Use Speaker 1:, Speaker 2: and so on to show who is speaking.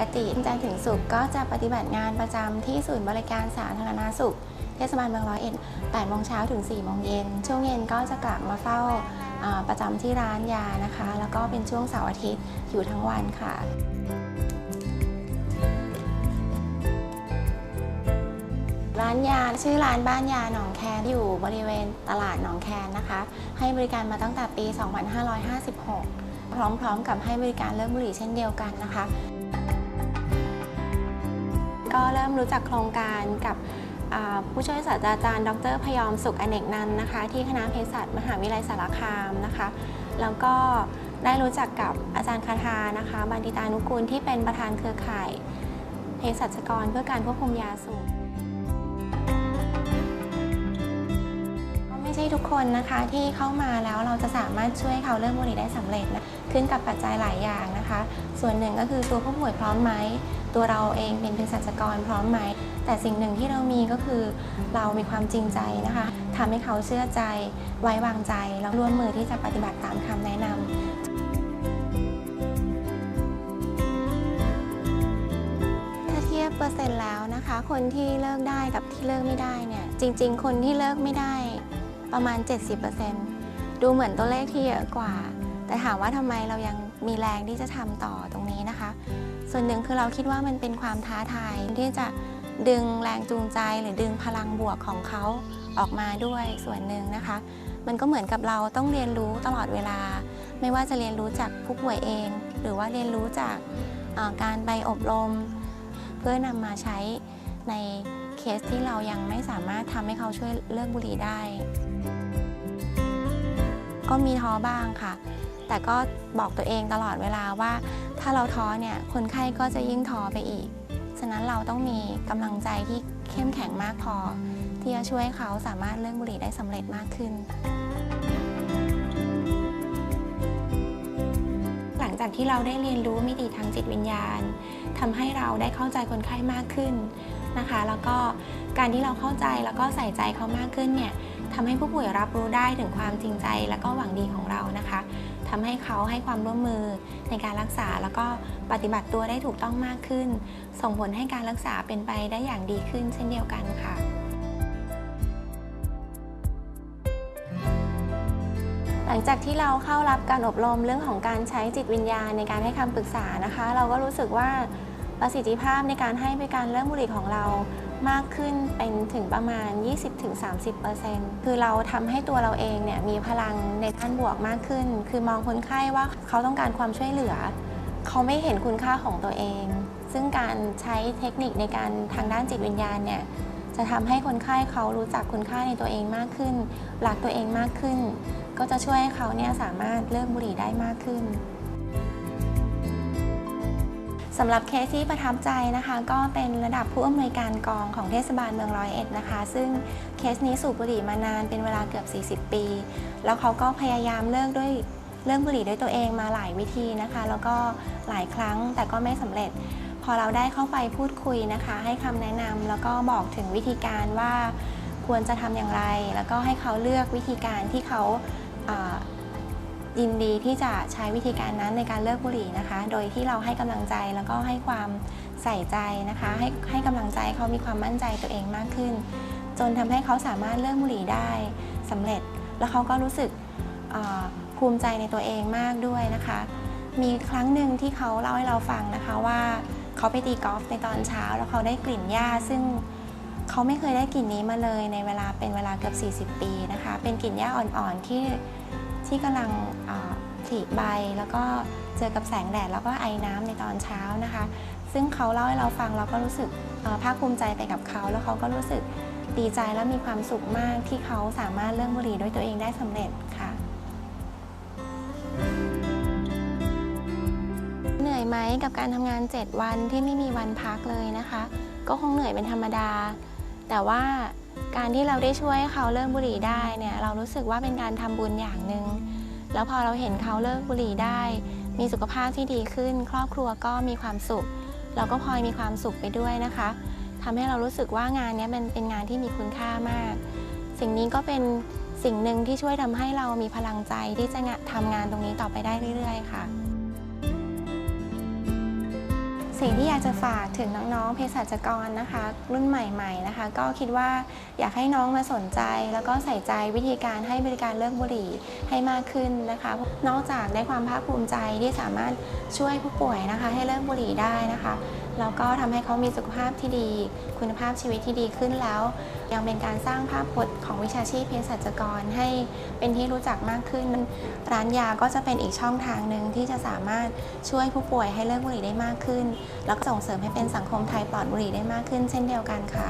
Speaker 1: กติจันทร์ถึงศุกร์ก็จะปฏิบัติงานประจำที่ศูนย์บริการสาธารณสุข เทศบาลเมืองร้อยเอ็ด8โมงเช้าถึง4โมงเย็น ช่วงเย็นก็จะกลับมาเฝ้าอ่าประจำที่ร้านยานะคะ แล้วก็เป็นช่วงเสาร์อาทิตย์อยู่ทั้งวันค่ะร้านยาชื่อร้านบ้านยาหนองแคนอยู่บริเวณตลาดหนองแคนนะคะ ให้บริการมาตั้งแต่ปี 2556 พร้อมๆกับให้บริการเลิกบุหรี่เช่นเดียวกันนะคะ ก็เริ่มรู้จักโครงการกับผู้ช่วยศาสตราจารย์ ดรพยอมสุขอเนกนันนะคะ ที่คณะเภสัชมหาวิทยาลัยสารคามนะคะ แล้วก็ได้รู้จักกับอาจารย์คาทานะคะบันติตานุกูลที่เป็นประธานเครือข่ายเภสัชกรเพื่อการควบคุมยาสูบ ใช่ทุกคนนะคะที่เข้ามาแล้วเราจะสามารถช่วยเขาเลิกบุหรี่ได้สำเร็จนะขึ้นกับปัจจัยหลายอย่างนะคะ ส่วนหนึ่งก็คือตัวผู้ป่วยพร้อมไหมตัวเราเองเป็นเภสัชกรพร้อมไหม แต่สิ่งหนึ่งที่เรามีก็คือเรามีความจริงใจนะคะทำให้เขาเชื่อใจไว้วางใจแล้วร่วมมือที่จะปฏิบัติตามคำแนะนำถ้าเทียบเปอร์เซ็นต์แล้วนะคะ คนที่เลิกได้กับที่เลิกไม่ได้เนี่ย จริง ๆ คนที่เลิกไม่ได้ ประมาณ 70%ดูเหมือนตัวเลขที่เยอะกว่า แต่ถามว่าทำไมเรายังมีแรงที่จะทำต่อตรงนี้นะคะ ส่วนหนึ่งคือเราคิดว่ามันเป็นความท้าทายที่จะดึงแรงจูงใจหรือดึงพลังบวกของเขาออกมาด้วยส่วนหนึ่งนะคะ มันก็เหมือนกับเราต้องเรียนรู้ตลอดเวลา ไม่ว่าจะเรียนรู้จากผู้ป่วยเอง หรือว่าเรียนรู้จากการไปอบรม เพื่อนำมาใช้ ในเคสที่เรายังไม่สามารถทำให้เขาช่วยเลิกบุหรี่ได้ ก็มีท้อบ้างค่ะ แต่ก็บอกตัวเองตลอดเวลาว่า ถ้าเราท้อเนี่ยคนไข้ก็จะยิ่งท้อไปอีก ฉะนั้นเราต้องมีกำลังใจที่เข้มแข็งมากพอ ที่จะช่วยเขาสามารถเลิกบุหรี่ได้สำเร็จมากขึ้น งจากที่เราได้เรียนรู้มิติทางจิตวิญญาณทำให้เราได้เข้าใจคนไข้มากขึ้นนะคะ แล้วก็การที่เราเข้าใจแล้วก็ใส่ใจเขามากขึ้นเนี่ยทำให้ผู้ป่วยรับรู้ได้ถึงความจริงใจและก็หวังดีของเรานะคะทำให้เขาให้ความร่วมมือในการรักษาแล้วก็ปฏิบัติตัวได้ถูกต้องมากขึ้น ส่งผลให้การรักษาเป็นไปได้อย่างดีขึ้น เช่นเดียวกันค่ะ ลังจากที่เราเข้ารับการอบรมเรื่องของการใช้จิตวิญญาณในการให้คำปรึกษานะคะ เราก็รู้สึกว่าประสิทธิภาพในการให้บริการเรื่องบุหรี่ของเรามากขึ้นเป็นถึงประมาณ 20-30%คือเราทำให้ตัวเราเองเนี่ยมีพลังในด้านบวกมากขึ้น คือมองคนไข้ว่าเขาต้องการความช่วยเหลือ เขาไม่เห็นคุณค่าของตัวเอง ซึ่งการใช้เทคนิคในการทางด้านจิตวิญญาณเนี่ยจะทำให้คนไข้เขารู้จักคุณค่าในตัวเองมากขึ้นรักตัวเองมากขึ้น ก็จะช่วยให้เขาเนี่ยสามารถเลิกบุหรี่ได้มากขึ้นสำหรับเคสที่ประทับใจนะคะ ก็เป็นระดับผู้อำนวยการกองของเทศบาลเมืองร้อยเอ็ดนะคะ ซึ่งเคสนี้สูบบุหรี่มานานเป็นเวลาเกือบ 40 ปี แล้วเขาก็พยายามเลิกด้วยเลิกบุหรี่ด้วยตัวเองมาหลายวิธีนะคะ แล้วก็หลายครั้งแต่ก็ไม่สำเร็จ พอเราได้เข้าไปพูดคุยนะคะ ให้คำแนะนำแล้วก็บอกถึงวิธีการว่าควรจะทำอย่างไร แล้วก็ให้เขาเลือกวิธีการที่เขาอ่า ยินดีที่จะใช้วิธีการนั้นในการเลิกบุหรี่นะคะ โดยที่เราให้กำลังใจแล้วก็ให้ความใส่ใจนะคะ ให้ให้กำลังใจเขามีความมั่นใจตัวเองมากขึ้น จนทำให้เขาสามารถเลิกบุหรี่ได้สำเร็จ แล้วเขาก็รู้สึกภูมิใจในตัวเองมากด้วยนะคะ มีครั้งหนึ่งที่เขาเล่าให้เราฟังนะคะว่าเขาไปตีกอล์ฟในตอนเช้า แล้วเขาได้กลิ่นหญ้าซึ่ง เขาไม่เคยได้กลิ่นนี้มาเลยในเวลาเป็นเวลาเกือบ 40 ปีนะคะ เป็นกลิ่นหญ้าอ่อนๆที่ที่กำลังอ่าผลิใบแล้วก็เจอกับแสงแดดแล้วก็ไอน้ำในตอนเช้านะคะ ซึ่งเขาเล่าให้เราฟังเราก็รู้สึกภาคภูมิใจไปกับเขา แล้วเขาก็รู้สึกดีใจและมีความสุขมากที่เขาสามารถเลิกบุหรี่ด้วยตัวเองได้สำเร็จค่ะ เหนื่อยไหมกับการทำงาน 7 วันที่ไม่มีวันพักเลยนะคะ ก็คงเหนื่อยเป็นธรรมดา แต่ว่าการที่เราได้ช่วยเขาเลิกบุหรี่ได้เนี่ยเรารู้สึกว่าเป็นการทำบุญอย่างหนึ่งแล้วพอเราเห็นเขาเลิกบุหรี่ได้ มีสุขภาพที่ดีขึ้น ครอบครัวก็มีความสุข เราก็พลอยมีความสุขไปด้วยนะคะทำให้เรารู้สึกว่างานนี้มันเป็นงานที่มีคุณค่ามาก สิ่งนี้ก็เป็นสิ่งหนึ่งที่ช่วยทำให้เรามีพลังใจที่จะงะทำงานตรงนี้ต่อไปได้เรื่อย ๆ ค่ะ สิ่งที่อยากจะฝากถึงน้องๆเภสัชกรนะคะ รุ่นใหม่ๆนะคะ ก็คิดว่าอยากให้น้องมาสนใจ แล้วก็ใส่ใจวิธีการให้บริการเลิกบุหรี่ให้มากขึ้นนะคะ นอกจากได้ความภาคภูมิใจที่สามารถช่วยผู้ป่วยนะคะ ให้เลิกบุหรี่ได้นะคะแล้วก็ทำให้เขามีสุขภาพที่ดี คุณภาพชีวิตที่ดีขึ้นแล้ว ยังเป็นการสร้างภาพพจน์ของวิชาชีพเภสัชกรให้เป็นที่รู้จักมากขึ้น ร้านยาก็จะเป็นอีกช่องทางหนึ่งที่จะสามารถช่วยผู้ป่วยให้เลิกบุหรี่ได้มากขึ้น แล้วก็ส่งเสริมให้เป็นสังคมไทยปลอดบุหรี่ได้มากขึ้น เช่นเดียวกันค่ะ